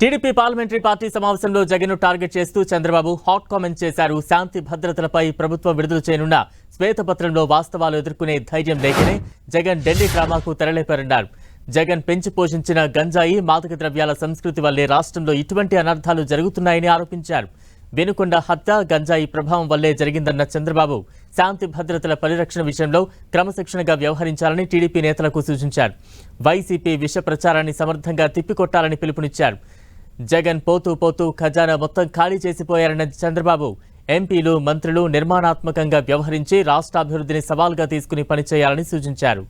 TDP parliamentary party సమావేశంలో Jagan target చేస్తూ Chandrababu hot comment చేశారు. శాంతి భద్రతలపై ప్రభుత్వం విడుదల చేయనున్న శ్వేతపత్రంలో వాస్తవాలు ఎదుర్కొనే ధైర్యం లేకనే జగన్ ఢిల్లీ డ్రామాకు తెరలేపారన్నారు. జగన్ పెంచి పోషించిన గంజాయి మాదక ద్రవ్యాల సంస్కృతి వల్లే రాష్ట్రంలో ఇటువంటి అనర్థాలు జరుగుతున్నాయని ఆరోపించారు. వెనుకొండ హత్య గంజాయి ప్రభావం వల్లే జరిగిందన్న చంద్రబాబు శాంతి భద్రతల పరిరక్షణ విషయంలో క్రమశిక్షణగా వ్యవహరించాలని టీడీపీ నేతలకు సూచించారు. వైసీపీ విష ప్రచారాన్ని సమర్థంగా తిప్పికొట్టాలని పిలుపునిచ్చారు. జగన్ పోతూ పోతూ ఖజానా మొత్తం ఖాళీ చేసిపోయారన్న చంద్రబాబు. ఎంపీలు మంత్రులు నిర్మాణాత్మకంగా వ్యవహరించి రాష్ట్రాభివృద్ధిని సవాల్గా తీసుకుని పనిచేయాలని సూచించారు.